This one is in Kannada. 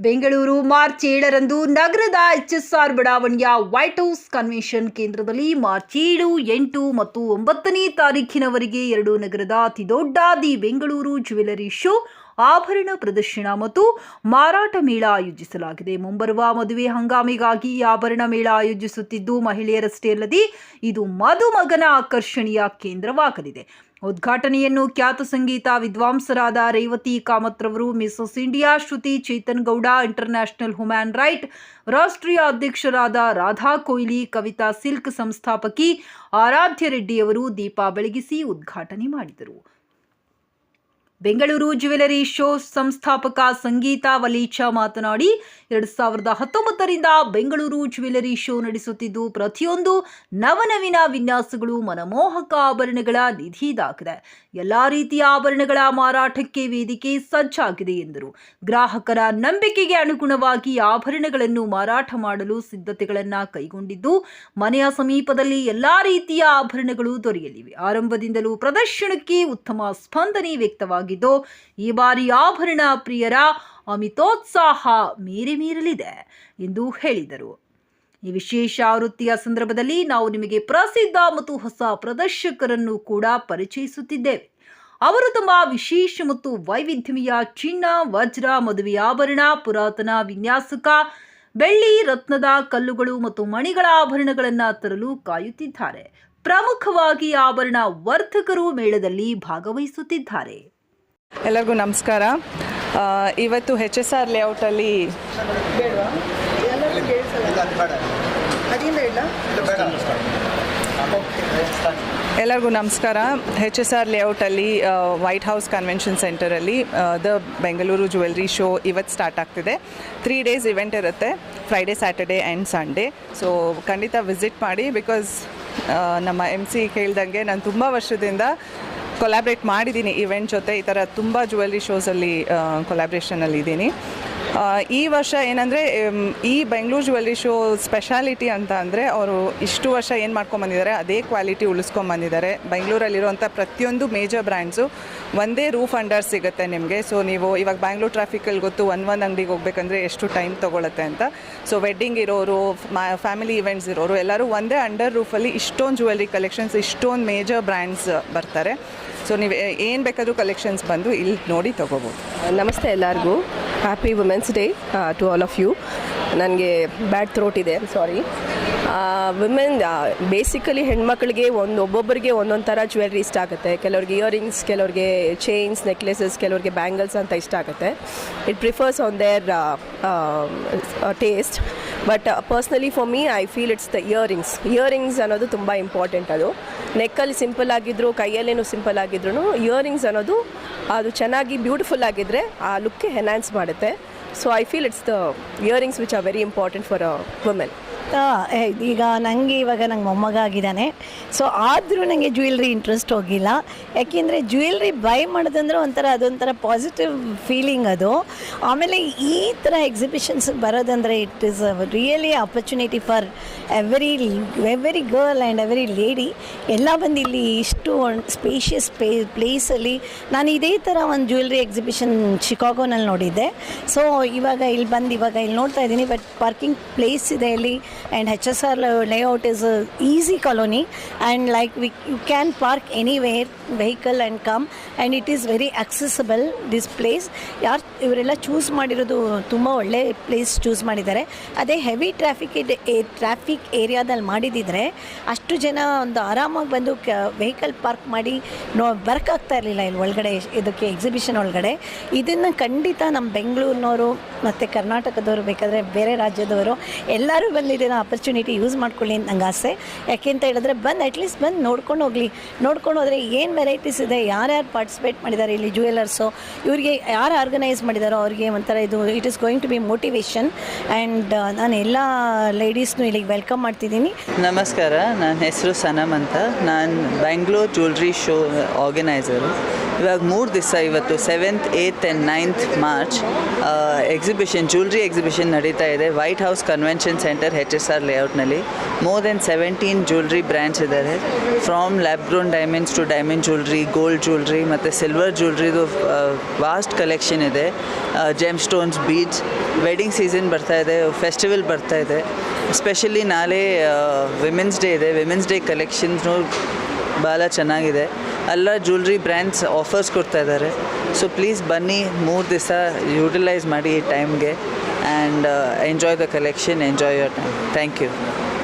ಬೆಂಗಳೂರು ಮಾರ್ಚ್ ಏಳರಂದು ನಗರದ ಎಚ್ಎಸ್ಆರ್ ಬಡಾವಣೆಯ ವೈಟ್ ಹೌಸ್ ಕನ್ವೆನ್ಷನ್ ಕೇಂದ್ರದಲ್ಲಿ ಮಾರ್ಚ್ ಏಳು, ಎಂಟು ಮತ್ತು ಒಂಬತ್ತನೇ ತಾರೀಖಿನವರೆಗೆ ಎರಡು ನಗರದ ಅತಿದೊಡ್ಡ ದಿ ಬೆಂಗಳೂರು ಜ್ಯುವೆಲರಿ ಶೋ ಆಭರಣ ಪ್ರದರ್ಶನ ಮತ್ತು ಮಾರಾಟ ಮೇಳ ಆಯೋಜಿಸಲಾಗಿದೆ. ಮುಂಬರುವ ಮದುವೆ ಹಂಗಾಮಿಗಾಗಿ ಈ ಆಭರಣ ಮೇಳ ಆಯೋಜಿಸುತ್ತಿದ್ದು ಮಹಿಳೆಯರಷ್ಟೇ ಅಲ್ಲದೆ ಇದು ಮದುಮಗನ ಆಕರ್ಷಣೀಯ ಕೇಂದ್ರವಾಗಲಿದೆ. ಉದ್ಘಾಟನೆಯನ್ನು ಖ್ಯಾತ ಸಂಗೀತ ವಿದ್ವಾಂಸರಾದ Revathi ಕಾಮತ್ರವರು Mrs India Shruti Chetan Gowda, international human right ರಾಷ್ಟ್ರೀಯ ಅಧ್ಯಕ್ಷರಾದ ರಾಧಾ ಕೊಹ್ಲಿ ಕವಿತಾ ಸಿಲ್ಕ್ ಸಂಸ್ಥಾಪಕಿ ಆರಾಧ್ಯ ರೆಡ್ಡಿಯವರು ದೀಪ ಬೆಳಗಿಸಿ ಉದ್ಘಾಟನೆ ಮಾಡಿದರು. ಬೆಂಗಳೂರು ಜ್ಯುವೆಲರಿ ಶೋ ಸಂಸ್ಥಾಪಕ ಸಂಗೀತ ವಲೀಚಾ ಮಾತನಾಡಿ, ಎರಡು ಸಾವಿರದ ಹತ್ತೊಂಬತ್ತರಿಂದ ಬೆಂಗಳೂರು ಜ್ಯುವೆಲರಿ ಶೋ ನಡೆಸುತ್ತಿದ್ದು, ಪ್ರತಿಯೊಂದು ನವನವೀನ ವಿನ್ಯಾಸಗಳು ಮನಮೋಹಕ ಆಭರಣಗಳ ನಿಧಿ ದಾಖಲೆ. ಎಲ್ಲ ರೀತಿಯ ಆಭರಣಗಳ ಮಾರಾಟಕ್ಕೆ ವೇದಿಕೆ ಸಜ್ಜಾಗಿದೆ ಎಂದರು. ಗ್ರಾಹಕರ ನಂಬಿಕೆಗೆ ಅನುಗುಣವಾಗಿ ಆಭರಣಗಳನ್ನು ಮಾರಾಟ ಮಾಡಲು ಸಿದ್ಧತೆಗಳನ್ನು ಕೈಗೊಂಡಿದ್ದು, ಮನೆಯ ಸಮೀಪದಲ್ಲಿ ಎಲ್ಲ ರೀತಿಯ ಆಭರಣಗಳು ದೊರೆಯಲಿವೆ. ಆರಂಭದಿಂದಲೂ ಪ್ರದರ್ಶನಕ್ಕೆ ಉತ್ತಮ ಸ್ಪಂದನೆ ವ್ಯಕ್ತವಾಗಿದ್ದು ಈ ಬಾರಿ ಆಭರಣ ಪ್ರಿಯರ ಅಮಿತೋತ್ಸಾಹ ಮೀರಿ ಮೀರಲಿದೆ ಎಂದು ಹೇಳಿದರು. ಈ ವಿಶೇಷ ಆವೃತ್ತಿಯ ಸಂದರ್ಭದಲ್ಲಿ ನಾವು ನಿಮಗೆ ಪ್ರಸಿದ್ಧ ಮತ್ತು ಹೊಸ ಪ್ರದರ್ಶಕರನ್ನು ಕೂಡ ಪರಿಚಯಿಸುತ್ತಿದ್ದೇವೆ. ಅವರು ತಮ್ಮ ವಿಶೇಷ ಮತ್ತು ವೈವಿಧ್ಯಮಯ ಚಿನ್ನ, ವಜ್ರ ಮದುವೆ ಆಭರಣ, ಪುರಾತನ ವಿನ್ಯಾಸಕ, ಬೆಳ್ಳಿ, ರತ್ನದ ಕಲ್ಲುಗಳು ಮತ್ತು ಮಣಿಗಳ ಆಭರಣಗಳನ್ನು ತರಲು ಕಾಯುತ್ತಿದ್ದಾರೆ. ಪ್ರಮುಖವಾಗಿ ಆಭರಣ ವರ್ತಕರು ಮೇಳದಲ್ಲಿ ಭಾಗವಹಿಸುತ್ತಿದ್ದಾರೆ. ಎಲ್ಲರಿಗೂ ನಮಸ್ಕಾರ. ಇವತ್ತು ಹೆಚ್ ಎಸ್ ಆರ್ ಲೇಔಟಲ್ಲಿ ಎಲ್ಲರಿಗೂ ನಮಸ್ಕಾರ. ಹೆಚ್ ಎಸ್ ಆರ್ ಲೇಔಟಲ್ಲಿ ವೈಟ್ ಹೌಸ್ ಕನ್ವೆನ್ಷನ್ ಸೆಂಟರಲ್ಲಿ ದ ಬೆಂಗಳೂರು ಜ್ಯುವೆಲ್ರಿ ಶೋ ಇವತ್ತು ಸ್ಟಾರ್ಟ್ ಆಗ್ತಿದೆ. ತ್ರೀ ಡೇಸ್ ಇವೆಂಟ್ ಇರುತ್ತೆ Friday Saturday and Sunday so ಖಂಡಿತ ವಿಸಿಟ್ ಮಾಡಿ ಬಿಕಾಸ್ ನಮ್ಮ ಎಂ ಸಿ ಕೇಳ್ದಂಗೆ ನಾನು ತುಂಬ ವರ್ಷದಿಂದ ಕೊಲ್ಯಾಬ್ರೇಟ್ ಮಾಡಿದ್ದೀನಿ ಇವೆಂಟ್ ಜೊತೆ. ಈ ಥರ ತುಂಬ ಜ್ಯುವೆಲ್ರಿ ಶೋಸಲ್ಲಿ ಕೊಲ್ಯಾಬ್ರೇಷನಲ್ಲಿ ಇದ್ದೀನಿ. ಈ ವರ್ಷ ಏನಂದರೆ ಈ ಬೆಂಗಳೂರು ಜ್ಯುವೆಲ್ರಿ ಶೋ ಸ್ಪೆಷಾಲಿಟಿ ಅಂತ ಅಂದರೆ ಅವರು ಇಷ್ಟು ವರ್ಷ ಏನು ಮಾಡ್ಕೊಂಬಂದಿದ್ದಾರೆ ಅದೇ ಕ್ವಾಲಿಟಿ ಉಳಿಸ್ಕೊಂಬಂದಿದ್ದಾರೆ ಬೆಂಗಳೂರಲ್ಲಿರುವಂಥ ಪ್ರತಿಯೊಂದು ಮೇಜರ್ ಬ್ರ್ಯಾಂಡ್ಸು ಒಂದೇ ರೂಫ್ ಅಂಡರ್ ಸಿಗುತ್ತೆ ನಿಮಗೆ. ಸೊ ನೀವು ಇವಾಗ ಬ್ಯಾಂಗ್ಳೂರ್ ಟ್ರಾಫಿಕಲ್ಲಿ ಗೊತ್ತು ಒನ್ ಒನ್ ಅಂಗಡಿಗೆ ಹೋಗ್ಬೇಕಂದ್ರೆ ಎಷ್ಟು ಟೈಮ್ ತೊಗೊಳುತ್ತೆ ಅಂತ. ಸೊ ವೆಡ್ಡಿಂಗ್ ಇರೋರು ಫ್ಯಾಮಿಲಿ ಇವೆಂಟ್ಸ್ ಇರೋರು ಎಲ್ಲರೂ ಒಂದೇ ಅಂಡರ್ ರೂಫಲ್ಲಿ ಇಷ್ಟೊಂದು ಜ್ಯುವೆಲ್ಲರಿ ಕಲೆಕ್ಷನ್ಸ್ ಇಷ್ಟೊಂದು ಮೇಜರ್ ಬ್ರ್ಯಾಂಡ್ಸ್ ಬರ್ತಾರೆ. ಸೊ ನೀವು, ಏನು ಬೇಕಾದರೂ ಕಲೆಕ್ಷನ್ಸ್ ಬಂದು ಇಲ್ಲಿ ನೋಡಿ ತೊಗೋಬೋದು. ನಮಸ್ತೆ ಎಲ್ಲರಿಗೂ. Happy women's day to all of you ನನಗೆ ಬ್ಯಾಡ್ ಥ್ರೋಟ್ ಇದೆ ಸಾರಿ ವಿಮೆನ್ ಬೇಸಿಕಲಿ ಹೆಣ್ಮಕ್ಳಿಗೆ ಒಂದು, ಒಬ್ಬೊಬ್ಬರಿಗೆ ಒಂದೊಂದು ಥರ ಜ್ಯುವೆಲ್ರಿ ಇಷ್ಟ ಆಗುತ್ತೆ. ಕೆಲವ್ರಿಗೆ ಇಯರಿಂಗ್ಸ್ ಕೆಲವ್ರಿಗೆ ಚೈನ್ಸ್ ನೆಕ್ಲೆಸಸ್ ಕೆಲವ್ರಿಗೆ ಬ್ಯಾಂಗಲ್ಸ್ ಅಂತ ಇಷ್ಟ ಆಗುತ್ತೆ. It prefers on their taste but personally for me I feel it's the earrings earrings ಅನ್ನೋದು ತುಂಬ ಇಂಪಾರ್ಟೆಂಟ್ ಅದು. ನೆಕ್ಕಲ್ಲಿ ಸಿಂಪಲ್ ಆಗಿದ್ರು, ಕೈಯಲ್ಲೇನು ಸಿಂಪಲ್ ಆಗಿದ್ರು ಇಯರಿಂಗ್ಸ್ ಅನ್ನೋದು ಅದು ಚೆನ್ನಾಗಿ ಬ್ಯೂಟಿಫುಲ್ ಆಗಿದ್ದರೆ ಆ ಲುಕ್ಕೆ ಎನ್ಹಾನ್ಸ್ ಮಾಡುತ್ತೆ. So I feel it's the earrings which are very important for a woman. ಈಗ ನನಗೆ ಇವಾಗ ನಂಗೆ ಮೊಮ್ಮಗ ಆಗಿದ್ದಾನೆ. ಸೊ ಆದರೂ ನನಗೆ ಜ್ಯುವೆಲ್ರಿ ಇಂಟ್ರೆಸ್ಟ್ ಹೋಗಿಲ್ಲ. ಯಾಕೆಂದರೆ ಜ್ಯುವೆಲ್ರಿ ಬೈ ಮಾಡೋದಂದ್ರೆ ಒಂಥರ ಅದೊಂಥರ ಪಾಸಿಟಿವ್ ಫೀಲಿಂಗ್ ಅದು. ಆಮೇಲೆ ಈ ಥರ exhibitions ಬರೋದಂದರೆ it is really opportunity for every every girl and every lady ಎಲ್ಲ ಬಂದು ಇಲ್ಲಿ ಇಷ್ಟು ಒಂದು ಸ್ಪೇಷಿಯಸ್ ಪೇ ಪ್ಲೇಸಲ್ಲಿ ನಾನು ಇದೇ ಥರ ಒಂದು ಜ್ಯುವೆಲ್ರಿ ಎಕ್ಸಿಬಿಷನ್ ಶಿಕಾಗೋನಲ್ಲಿ ನೋಡಿದ್ದೆ. ಸೊ ಇವಾಗ ಇಲ್ಲಿ ಬಂದು ಇವಾಗ ಇಲ್ಲಿ ನೋಡ್ತಾ ಇದ್ದೀನಿ ಬಟ್ ಪಾರ್ಕಿಂಗ್ ಪ್ಲೇಸ್ ಇದೆ ಇಲ್ಲಿ. And H S R layout easy colony. Colony and like we you can park vehicle and come and it is very accessible this place ಯಾರು, ಇವರೆಲ್ಲ ಚೂಸ್ ಮಾಡಿರೋದು ತುಂಬ ಒಳ್ಳೆ ಪ್ಲೇಸ್ ಚೂಸ್ ಮಾಡಿದ್ದಾರೆ. ಅದೇ ಹೆವಿ ಟ್ರಾಫಿಕ್ ಟ್ರಾಫಿಕ್ ಏರಿಯಾದಲ್ಲಿ ಮಾಡಿದಿದ್ರೆ ಅಷ್ಟು ಜನ ಒಂದು ಆರಾಮಾಗಿ ಬಂದು ಕ ವೆಹಿಕಲ್ ಪಾರ್ಕ್ ಮಾಡಿ ನೋ ಬರ್ಕಾಗ್ತಾ ಇರಲಿಲ್ಲ ಇಲ್ಲಿ ಒಳಗಡೆ, ಇದಕ್ಕೆ ಎಕ್ಸಿಬಿಷನ್ ಒಳಗಡೆ. ಇದನ್ನು ಖಂಡಿತ ನಮ್ಮ ಬೆಂಗಳೂರಿನವರು ಮತ್ತು ಕರ್ನಾಟಕದವರು ಬೇಕಾದರೆ ಬೇರೆ ರಾಜ್ಯದವರು ಎಲ್ಲರೂ ಬಂದು ಇದನ್ನು ಆಪರ್ಚುನಿಟಿ ಯೂಸ್ ಮಾಡ್ಕೊಳ್ಳಿ ಅಂತ ನಂಗೆ ಆಸೆ. ಯಾಕೆಂತ ಹೇಳಿದ್ರೆ ಬಂದು ಅಟ್ಲೀಸ್ಟ್ ಬಂದು ನೋಡ್ಕೊಂಡು ಹೋಗಲಿ. ನೋಡ್ಕೊಂಡು ಹೋದರೆ ಏನು ವೆರೈಟೀಸ್ ಇದೆ, ಯಾರ್ಯಾರು ಪಾರ್ಟಿಸಿಪೇಟ್ ಮಾಡಿದ್ದಾರೆ ಇಲ್ಲಿ ಜ್ಯುವೆಲರ್ಸು ಇವರಿಗೆ ಯಾರು ಆರ್ಗನೈಸ್ ಮಾಡಿದಾರೋ ಅವ್ರಿಗೆ ಒಂಥರ ಇದು it is going to be motivation and ನಾನು ಎಲ್ಲ ಲೇಡೀಸ್ನು ಇಲ್ಲಿಗೆ ವೆಲ್ಕಮ್ ಮಾಡ್ತಿದ್ದೀನಿ. ನಮಸ್ಕಾರ ನನ್ನ ಹೆಸರು ಸನಮ್ ಅಂತ. ನಾನು ಬ್ಯಾಂಗ್ಳೂರ್ ಜ್ಯುವೆಲ್ರಿ ಶೋ ಆರ್ಗನೈಸರು ಇವಾಗ ಮೂರು ದಿವಸ ಇವತ್ತು seventh eighth and ninth March exhibition jewellery exhibition ನಡೀತಾ ಇದೆ. White House convention centre H S R ಲೇಔಟ್ನಲ್ಲಿ more than seventeen jewellery branch ಇದ್ದಾರೆ. From lab grown diamonds to diamond jewellery gold jewellery ಮತ್ತು ಸಿಲ್ವರ್ ಜ್ಯುವೆಲ್ರಿದು ವಾಸ್ಟ್ ಕಲೆಕ್ಷನ್ ಇದೆ. Gemstones beach wedding season ಬರ್ತಾ ಇದೆ ಫೆಸ್ಟಿವಲ್ ಬರ್ತಾ ಇದೆ. ಸ್ಪೆಷಲಿ ನಾಳೆ ವಿಮೆನ್ಸ್ ಡೇ ಇದೆ. ವಿಮೆನ್ಸ್ ಡೇ ಕಲೆಕ್ಷನ್ಸ್ನು ಭಾಳ ಚೆನ್ನಾಗಿದೆ. ಎಲ್ಲ ಜ್ಯುವೆಲ್ರಿ ಬ್ರ್ಯಾಂಡ್ಸ್ ಆಫರ್ಸ್ ಕೊಡ್ತಾ ಇದ್ದಾರೆ. ಸೊ ಪ್ಲೀಸ್ ಬನ್ನಿ, ಮೂರು ದಿವಸ ಯೂಟಿಲೈಸ್ ಮಾಡಿ ಈ ಟೈಮ್ಗೆ and enjoy the collection enjoy your time thank you